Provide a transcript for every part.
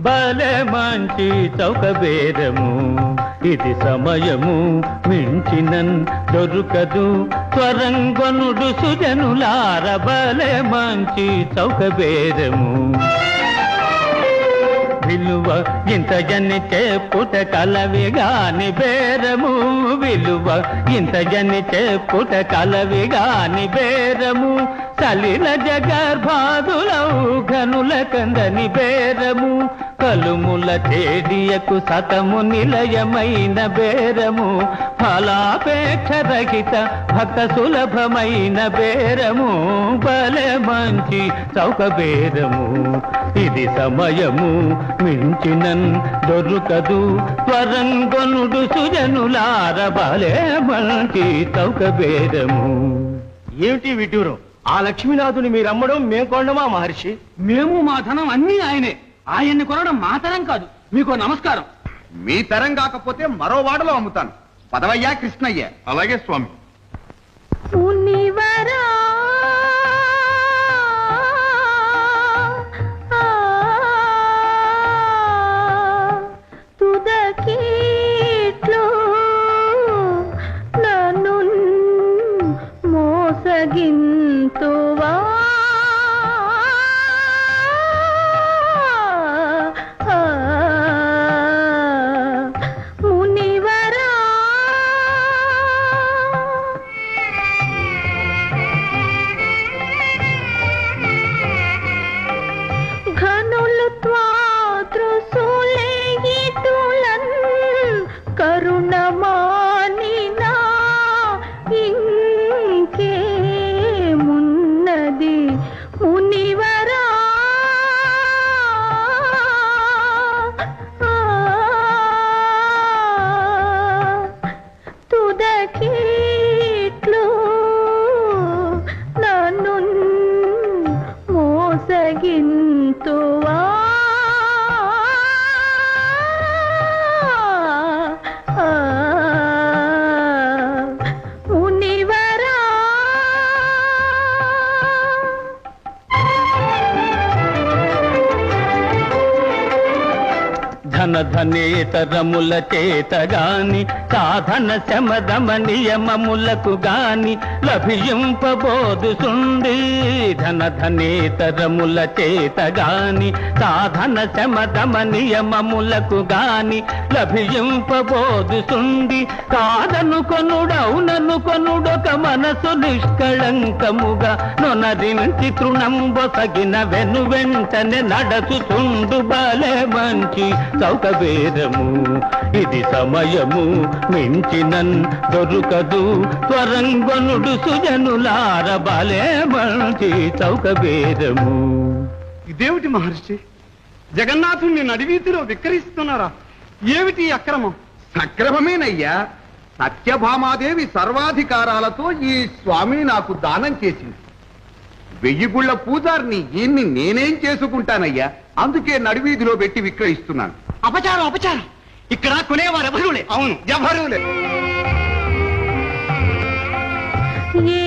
బలే మంచి చౌక బేరము ఇది సమయము మించినన్ దొరుకదు. త్వరంగొనుడు సుజనులార బలే మంచి చౌక బేరము విలువ ఇంత జని పుట కలవి గాని బేరము. విలువ ఇంత జని పుట కలవి గాని బేరము. సలిల జగర్భాదులౌ ఘనుల కందని బేరము. కలుముల తేడియకు సతము నిలయమైన బేరము ఫలాపేక్ష రహిత భక్త సులభమైన బేరము. బలే మంచి చౌక బేరము. ఇది సమయము మించినన్ దొరుకదు. త్వరంగొనుడు సుజనులార బలే మంచి చౌక బేరము. ఏమిటి విడ్డూరం? ఆ లక్ష్మీనాథుని మీరు అమ్మడం మేం కొండమా మహర్షి? మేము మా ధనం అన్నీ ఆయనే. ఆయన్ని కొనడం మా తరం కాదు మీకు నమస్కారం. మీ తరం కాకపోతే మరో వాడలో అమ్ముతాను. పదవయ్యా కృష్ణయ్య. అలాగే స్వామి. మునివరా ఇంకేమున్నది మునివరా. తుదకీట్లు నన్ను మోసగింతువా ధనేతరముల చేత గాని సాధన శమదమ నియమములకు గాని లభింపబోదు సుండి ధన ధనేతరముల చేత గాని సాధన శమదమ నియమములకు గాని లభింపబోదు సుండి కాదను కొనుడౌనను కొనుడొక మనసు నిష్కళంకముగా నొనరించి తృణంబొసగిన వెను వెంటనే నడచుతుండు బలే మంచి చౌకబేరము ఇది సమయము మించినన్ దొరుకదు. త్వరంగొనుడు సుజనులార బలే మంచి చౌకబేరము ఇదేమిటి మహర్షి? జగన్నాథుణ్ణి నడివీధిలో విక్రయిస్తున్నారా? ఏమిటి అక్రమం? సక్రమమేనయ్యా. సత్యభామాదేవి సర్వాధికారాలతో ఈ స్వామిని నాకు దానం చేసింది. వెయ్యి గుళ్ళ పూజారిని ఈయన్ని నేనేం చేసుకుంటానయ్యా? అందుకే నడివీధిలో పెట్టి విక్రయిస్తున్నాను. అపచారం అపచారం. ఇక్కడ కొనేవారు ఎవరులే అవును. ఎవరులే ఏమి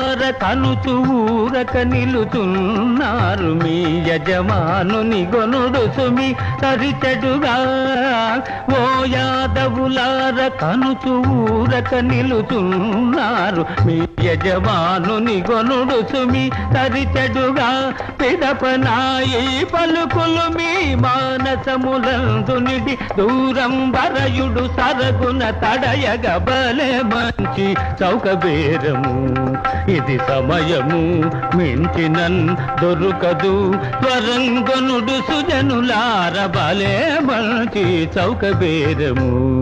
తరిచెడుగార కనుచు ఊరక నిలుచున్నారు మీ యజమానుని గొనుడు సుమి తరిచెడుగా ఓ యాదవులార కనుచు ఊరక నిలుచున్నారు మీ యజమానుని గొనుడు సుమి తరిచెడుగా పిదపనాయి పలుకులు మీ మానసములందునిడి దూరం వరయుడు సరగున తడయగ బలే మంచి చౌకబేరము ఇది సమయము మించినన్ దొరుకదు. త్వరంగనుడు సుజనులార బలే మంచి చౌకబేరము